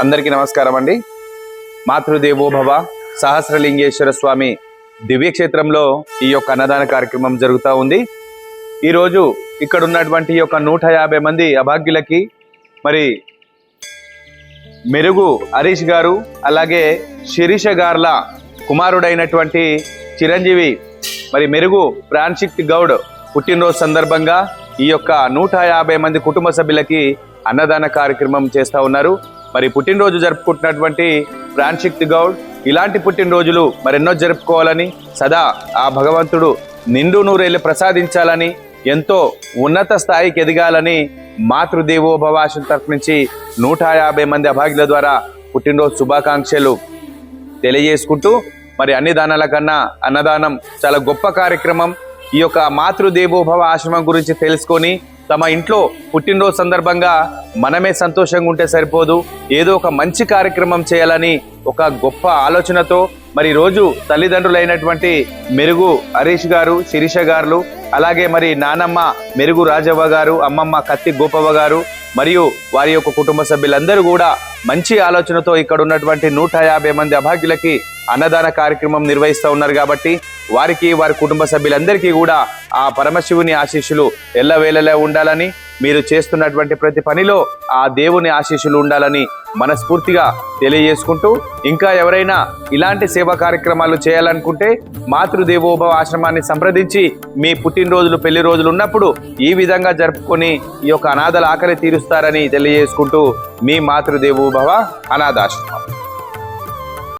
అందరికీ నమస్కారం అండి. మాతృదేవోభవ సహస్రలింగేశ్వర స్వామి దివ్యక్షేత్రంలో ఈ యొక్క అన్నదాన కార్యక్రమం జరుగుతూ ఉంది. ఈరోజు ఇక్కడ ఉన్నటువంటి ఈ యొక్క నూట యాభై మంది అభాగ్యులకి మరి మెరుగు హరీష్ గారు అలాగే శిరీష గార్ల కుమారుడైనటువంటి చిరంజీవి మరి మెరుగు ప్రాన్షిక్ గౌడ్ పుట్టినరోజు సందర్భంగా ఈ యొక్క నూట యాభై మంది కుటుంబ సభ్యులకి అన్నదాన కార్యక్రమం చేస్తూ ఉన్నారు. మరి పుట్టినరోజు జరుపుకుంటున్నటువంటి ప్రాణశక్తి గౌడ్ ఇలాంటి పుట్టినరోజులు మరెన్నో జరుపుకోవాలని సదా ఆ భగవంతుడు నిండు నూరేళ్ళు ప్రసాదించాలని ఎంతో ఉన్నత స్థాయికి ఎదగాలని మాతృదేవోభవాసం తరఫు నుంచి నూట యాభై మంది అభాగ్యుల ద్వారా పుట్టినరోజు శుభాకాంక్షలు తెలియజేసుకుంటూ మరి అన్ని దానాల కన్నా అన్నదానం చాలా గొప్ప కార్యక్రమం. ఈ యొక్క మాతృదేవోభవ ఆశ్రమం గురించి తెలుసుకొని తమ ఇంట్లో పుట్టినరోజు సందర్భంగా మనమే సంతోషంగా ఉంటే సరిపోదు. ఏదో ఒక మంచి కార్యక్రమం చేయాలని ఒక గొప్ప ఆలోచనతో మరి రోజు తల్లిదండ్రులైనటువంటి మెరుగు హరీష్ గారు శిరీష గారు అలాగే మరి నానమ్మ మెరుగు రాజవ్వ గారు అమ్మమ్మ కత్తి గోపవ్వ గారు మరియు వారి యొక్క కుటుంబ సభ్యులందరూ కూడా మంచి ఆలోచనతో ఇక్కడ ఉన్నటువంటి నూట యాభై మంది అభాగ్యులకి అన్నదాన కార్యక్రమం నిర్వహిస్తూ ఉన్నారు కాబట్టి వారికి వారి కుటుంబ సభ్యులందరికీ కూడా ఆ పరమశివుని ఆశీస్సులు ఎల్లవేళలా ఉండాలని మీరు చేస్తున్నటువంటి ప్రతి పనిలో ఆ దేవుని ఆశీస్సులు ఉండాలని మనస్ఫూర్తిగా తెలియజేసుకుంటూ ఇంకా ఎవరైనా ఇలాంటి సేవా కార్యక్రమాలు చేయాలనుకుంటే మాతృదేవోభవ ఆశ్రమాన్ని సంప్రదించి మీ పుట్టినరోజులు పెళ్ళి రోజులు ఉన్నప్పుడు ఈ విధంగా జరుపుకొని ఈ యొక్క అనాథల ఆకలి తీరుస్తారని తెలియజేసుకుంటూ మీ మాతృదేవోభవ అనాథాశ్రమం.